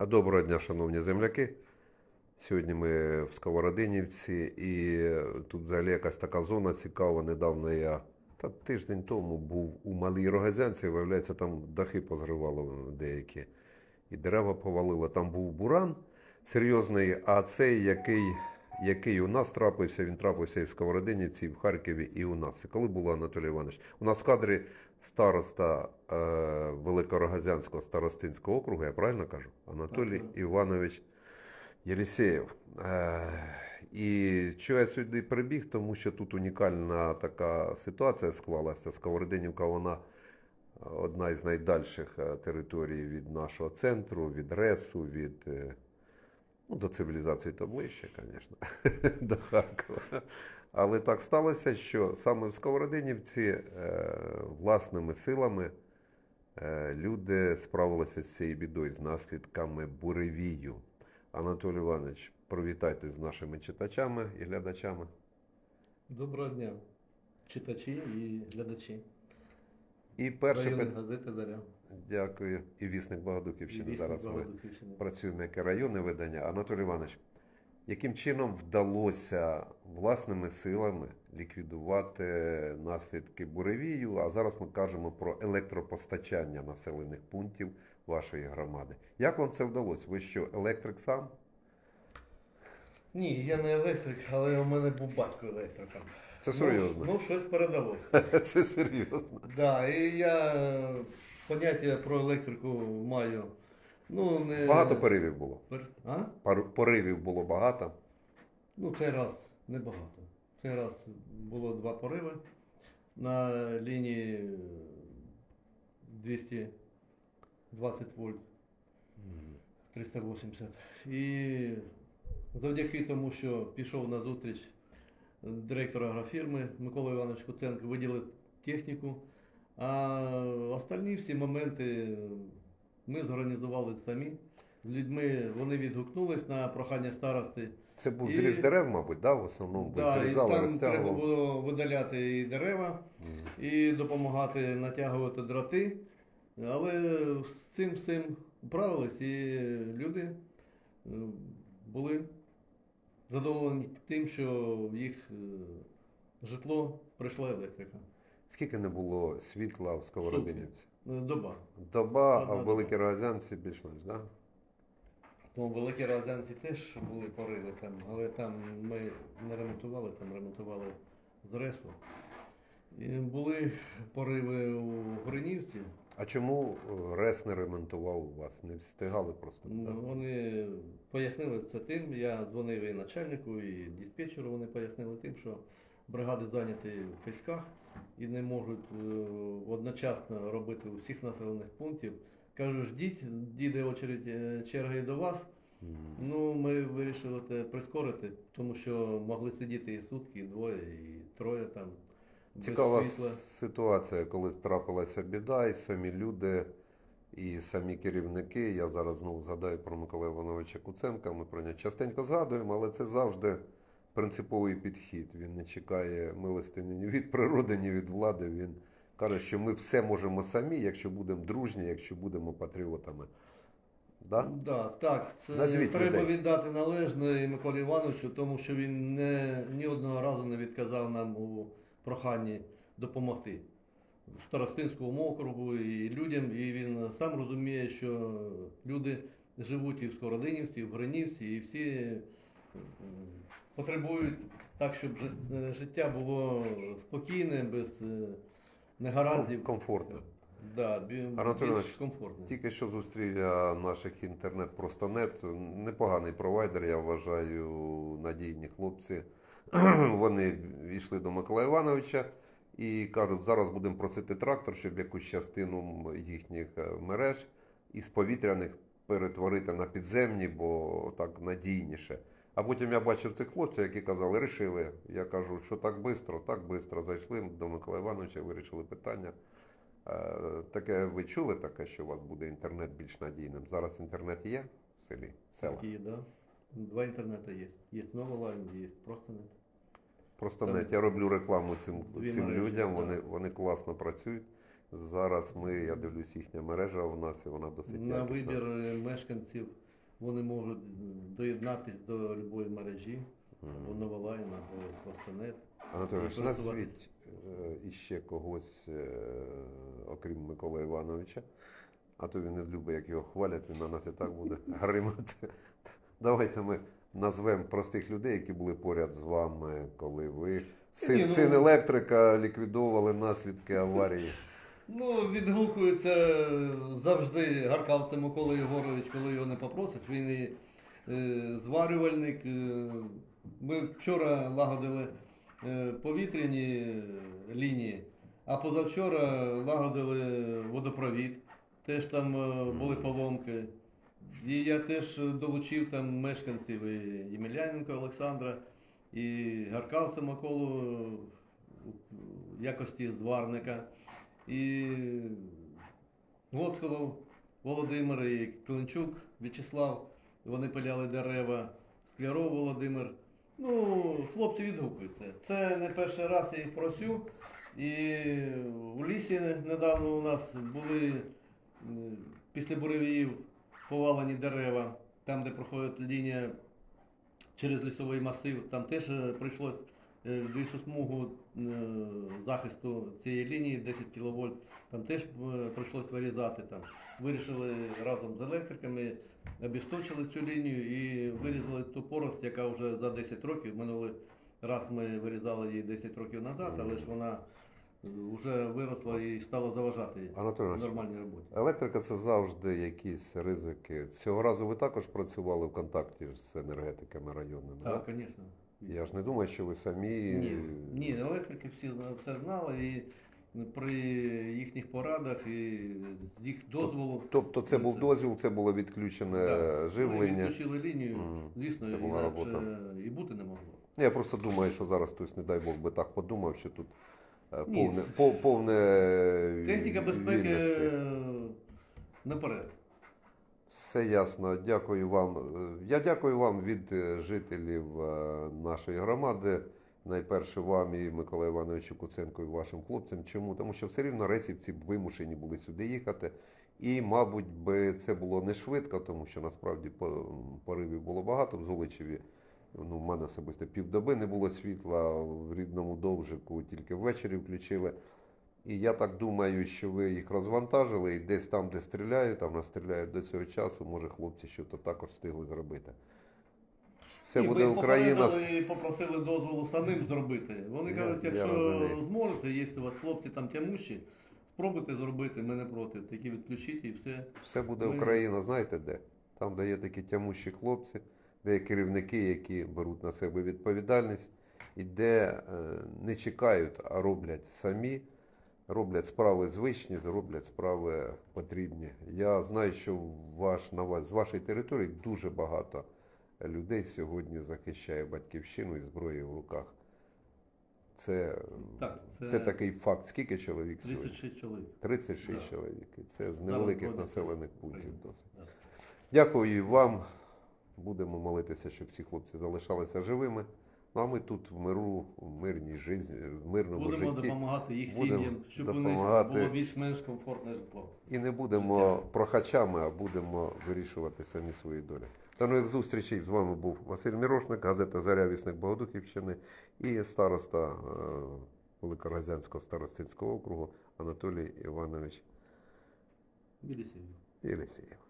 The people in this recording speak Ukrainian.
А Доброго дня, шановні земляки. Сьогодні ми в Сковородинівці, і тут взагалі якась така зона цікава. Недавно я та тиждень тому був у Малій Рогазянці, виявляється, там дахи позривало деякі, і дерева повалило. Там був буран серйозний, а цей, який, який у нас трапився, він трапився і в Сковородинівці, і в Харкові, і у нас. Це коли було Анатолій Іванович? У нас в кадрі староста е, Великорогазянського старостинського округу, я правильно кажу? Анатолій Так, так. Іванович Єлісєєв. Е, і що я сюди прибіг, тому що тут унікальна така ситуація склалася. Сковородинівка, вона одна із найдальших е, територій від нашого центру, від РЕСу, від. е, Ну, до цивілізації то ближче, звісно, до Харкова. Але так сталося, що саме в Сковородинівці е, власними силами е, люди справилися з цією бідою, з наслідками буревію. Анатолій Іванович, привітайте з нашими читачами і глядачами. Доброго дня, читачі і глядачі. І перше питання. газети Заря. Дякую. І вісник І «Вісник Зараз ми працюємо як і районне видання. Анатолій Іванович, яким чином вдалося власними силами ліквідувати наслідки буревію? А зараз ми кажемо про електропостачання населених пунктів вашої громади. Як вам це вдалося? Ви що, електрик сам? Ні, я не електрик, але у мене був батько електриком. Це Ну, серйозно. Ну, щось передалося. Це серйозно. Да, і я е, поняття про електрику маю. Ну, не... Багато поривів було. Пер- А? Пар- Поривів було багато. Ну, цей раз небагато. Цей раз було два пориви на лінії 220 вольт. 380. І завдяки тому, що пішов на зустріч директор агрофірми Микола Іванович Куценко, виділив техніку. А остальні всі моменти ми зорганізували самі. З людьми вони відгукнулись на прохання старости. Це був І- зріз дерев, мабуть, да? в основному Да, і зрізали, там треба було видаляти і дерева, Мгм. і допомагати натягувати дроти. Але з цим всім вправились, і люди е, були задоволені тим, що в їх е, житло прийшла електрика. Скільки не було світла в Сковородинівці? Доба. Доба, а в. Великій Розянці більш-менш, да? Тому в Великій Розянці теж були пориви там, але там ми не ремонтували, там ремонтували з ресу. І були пориви у Гринівці. А чому е, РЕС не ремонтував у вас? Не встигали просто? Ну, да? Вони пояснили це тим. Я дзвонив і начальнику, і диспетчеру. Вони пояснили тим, що бригади зайняті в пісках і не можуть е, одночасно робити у всіх населених пунктів. Кажу, ждіть, дійде очередь е, черга і до вас. Ну, ми вирішили це прискорити, тому що могли сидіти і сутки, і двоє, і троє там. без Цікава світла. ситуація, коли трапилася біда, і самі люди, і самі керівники. Я зараз знову згадаю про Микола Івановича Куценка. Ми про нього частенько згадуємо, але це завжди принциповий підхід. Він не чекає милостині ні від природи, ні від влади. Він каже, що ми все можемо самі, якщо будемо дружні, якщо будемо патріотами. Да? Да, так, це Назвіть треба людей. віддати належне і Миколі Івановичу, тому що він не, ні одного разу не відказав нам у проханні допомогти Старостинському округу і людям. І він сам розуміє, що люди живуть і в Скородинівці, і в Гринівці, і всі потребують так, щоб е, життя було спокійне, без е, негараздів. Комфортно. Да, бі- Анатолій Іванович. Тільки що зустрів я наших інтернет простонет. Непоганий провайдер, я вважаю, надійні хлопці. Вони йшли до Микола Івановича і кажуть, зараз будемо просити трактор, щоб якусь частину їхніх е, мереж із повітряних перетворити на підземні, бо так надійніше. А потім я бачив цих хлопців, які казали, рішили. Я кажу, що так швидко, так швидко зайшли до Микола Івановича, вирішили питання. Е, Таке ви чули таке, що у вас буде інтернет більш надійним? Зараз інтернет є в селі, в селах? Такі, да. Два інтернети є. Є Новолайн, є просто нет. Просто Там нет. Я роблю рекламу цим, дві цим мережі, людям. так. Вони, вони класно працюють. Зараз ми, я дивлюсь, їхня мережа у нас і вона досить На якісна. вибір мешканців вони можуть е, доєднатися до будь-якої мережі, або Мгм. Новолайн, або Форсенет. Анатолійович, і назвіть е, іще когось, е, окрім Миколи Івановича. А то він не любить, як його хвалять, він на нас і так буде гримати. Давайте ми назвемо простих людей, які були поряд з вами, коли ви син, ну- син електрика ліквідовували наслідки аварії. Ну, відгукується завжди гаркавце Микола Єгорович, коли його не попросиш. Він і е, зварювальник. Е, ми вчора лагодили е, повітряні лінії, а позавчора лагодили водопровід. Теж там е, були поломки. І я теж долучив там мешканців і Ємельяненко Олександра, і Гаркавця Миколу в якості зварника. І Гоцколов Володимир і Клинчук В'ячеслав, вони пиляли дерева, Скляров Володимир. Ну, хлопці відгукуються. Це не перший раз я їх просю. І у лісі недавно у нас були після буревіїв повалені дерева, там, де проходить лінія через лісовий масив, там теж е, прийшлось е, в лісосмугу е, захисту цієї лінії 10 кВт, там теж е, прийшлось вирізати. Там. Вирішили разом з електриками, обісточили цю лінію і вирізали ту порость, яка вже за 10 років, минулий раз ми вирізали її 10 років назад, але ж вона вже виросла і стала заважати Анатолій нормальній роботі. електрика це завжди якісь ризики. Цього разу ви також працювали в контакті з енергетиками районними. Так, звісно. Я ж не думаю, що ви самі. Ні, ні, електрики всі все знали і при їхніх порадах і їх дозволу. Тобто це був дозвіл, це було відключене Так, Ми живлення. відключили лінію, звісно, Це була інакше робота. і бути не могло. Я просто думаю, що зараз хтось, не дай Бог, би так подумав, що тут е, Ні. повне, Техніка безпеки вільності. наперед. Все ясно. Дякую вам. Е, Я дякую вам від е, жителів е, нашої громади. Найперше вам і Миколаю Івановичу Куценко і вашим хлопцям. Чому? Тому що все рівно ресівці б вимушені були сюди їхати. І, мабуть, би це було не швидко, тому що насправді по- поривів було багато в Золочеві. Ну, в мене особисто півдоби не було світла, в рідному довжику тільки ввечері включили. І я так думаю, що ви їх розвантажили, і десь там, де стріляють, там нас стріляють до цього часу, може хлопці щось також встигли зробити. Все Ні, буде їх Україна. попередили і попросили дозволу самим зробити. Вони Я- кажуть, я якщо розумію. зможете, є у вас хлопці там тямущі, спробуйте зробити, ми не проти. Такі відключіть і все. Все буде Ми- Україна, знаєте де? Там, де є такі тямущі хлопці, де є керівники, які беруть на себе відповідальність, і де е, не чекають, а роблять самі, роблять справи звичні, роблять справи потрібні. Я знаю, що ваш, на вас, з вашої території дуже багато людей сьогодні захищає батьківщину і зброєю в руках. Це, Так, це... це такий факт. Скільки чоловік сьогодні? 36 чоловік. 36 Да. чоловік. Це з невеликих входить населених пунктів досить. Да. Дякую вам. Будемо молитися, щоб всі хлопці залишалися живими. Ну а ми тут в миру, в мирній житті, в мирному Будемо житті. допомагати їх Будемо сім'ям, щоб у допомагати. них було більш-менш комфортне житло. І не будемо прохачами, а будемо вирішувати самі свої долі. До нових зустрічей з вами був Василь Мірошник, газета Заря Вісник Богодухівщини і староста е, Великоразянського старостинського округу Анатолій Іванович. Єлисєєв.